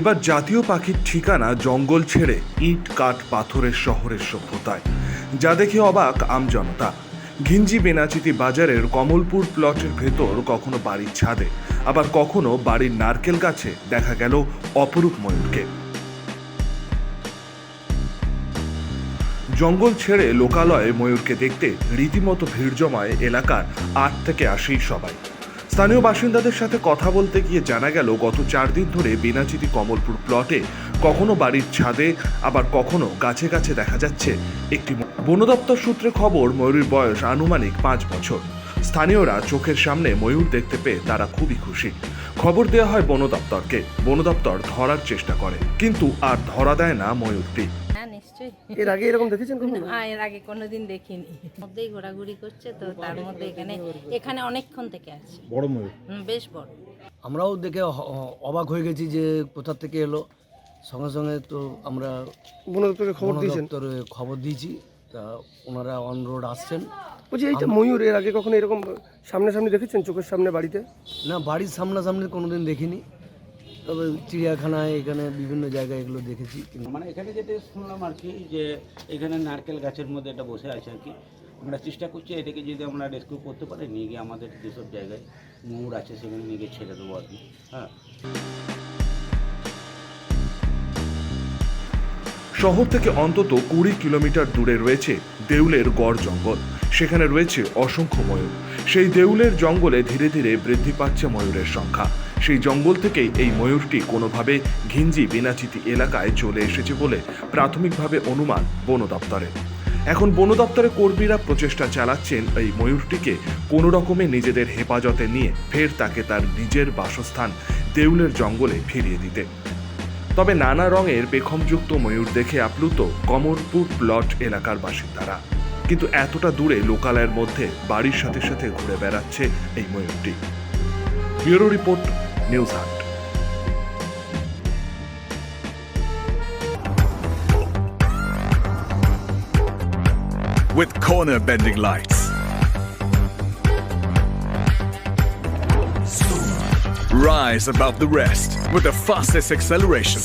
এবার জাতীয় পাখির ঠিকানা জঙ্গল ছেড়ে ইট, কাঠ, পাথরের শহরের সভ্যতায়। যা দেখে অবাক আমজনতা ঘিঞ্জি বেনাচিতি বাজারের কমলপুর প্লটের ভেতর কখনো বাড়ির ছাদে, আবার কখনো বাড়ির নারকেল গাছে দেখা গেল অপরূপ ময়ূরকে। জঙ্গল ছেড়ে লোকালয়ে ময়ূরকে দেখতে রীতিমতো ভিড় জমায় এলাকার আট থেকে আসেই সবাই। স্থানীয় বাসিন্দাদের সাথে কথা বলতে গিয়ে জানা গেল, গত চার দিন ধরে বিনাচিতি কমলপুর প্লটে কখনো বাড়ির ছাদে, আবার কখনো গাছে গাছে দেখা যাচ্ছে একটি বন দপ্তর সূত্রে খবর, ময়ূরের বয়স আনুমানিক পাঁচ বছর। স্থানীয়রা চোখের সামনে ময়ূর দেখতে পেয়ে তারা খুবই খুশি। খবর দেওয়া হয় বন দপ্তরকে। বন দপ্তর ধরার চেষ্টা করে, কিন্তু আর ধরা দেয় না ময়ূরটি। এর আগে এরকম দেখেছেন কখনো? না, এর আগে কোনোদিন দেখিনি। মধ্যেই ঘোরাঘুরি করছে তো তার মধ্যে এখানে এখানে অনেকক্ষণ থেকে আছে। বড় ময়ূর বেশ বড়। আমরাও দেখে অবাক হয়ে গেছি যে কোথা থেকে এলো। সঙ্গে সঙ্গে তো আমরা বন দপ্তরে খবর দিয়েছেন? খবর দিয়েছি। তা ওনারা অন রোড আসছেন। বলছি এইটা ময়ূর এর আগে কখনো এরকম সামনাসামনি দেখেছেন চোখের সামনে বাড়িতে? না বাড়ির সামনাসামনি কোনোদিন দেখিনি। তবে চিড়িয়াখানায় এখানে বিভিন্ন জায়গায় এগুলো দেখেছি। মানে এখানে যেটা শুনলাম আর কি যে এখানে নারকেল গাছের মধ্যে এটা বসে আছে আর কি। আমরা চেষ্টা করছি এটাকে যদি আমরা রেস্কিউ করতে পারি নিয়ে গিয়ে আমাদের যেসব জায়গায় ময়ূর আছে সেখানে নিয়ে গিয়ে ছেড়ে দেবো আর কি। হ্যাঁ। শহর থেকে অন্তত কুড়ি কিলোমিটার দূরে রয়েছে দেউলের গড় জঙ্গল। সেখানে রয়েছে অসংখ্য ময়ূর। সেই দেউলের জঙ্গলে ধীরে ধীরে বৃদ্ধি পাচ্ছে ময়ূরের সংখ্যা। সেই জঙ্গল থেকেই এই ময়ূরটি কোনোভাবে ঘিঞ্জি বিনাচিতি এলাকায় চলে এসেছে বলে প্রাথমিকভাবে অনুমান বন দপ্তরে। এখন বন দপ্তরের কর্মীরা প্রচেষ্টা চালাচ্ছেন এই ময়ূরটিকে কোনো রকমে নিজেদের হেফাজতে নিয়ে ফের তাকে তার নিজের বাসস্থান দেউলের জঙ্গলে ফিরিয়ে দিতে। তবে নানা রঙের পেখমযুক্ত ময়ূর দেখে আপ্লুত কমরপুর প্লট এলাকার বাসিন্দারা। কিন্তু এতটা দূরে লোকালয়ের মধ্যে বাড়ির সাথে সাথে ঘুরে বেড়াচ্ছে এই ময়ূরটি। Bureau report নিউজ হাট with corner bending lights. Rise above the rest with the fastest acceleration.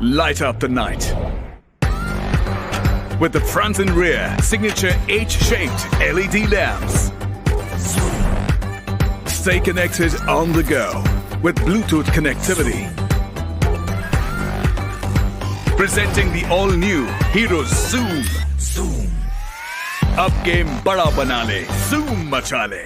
Light up the night. With the front and rear signature H-shaped LED lamps. Stay connected on the go with Bluetooth connectivity. Presenting the all-new Hero Zoom. Zoom. Up game bada banale. Zoom machale.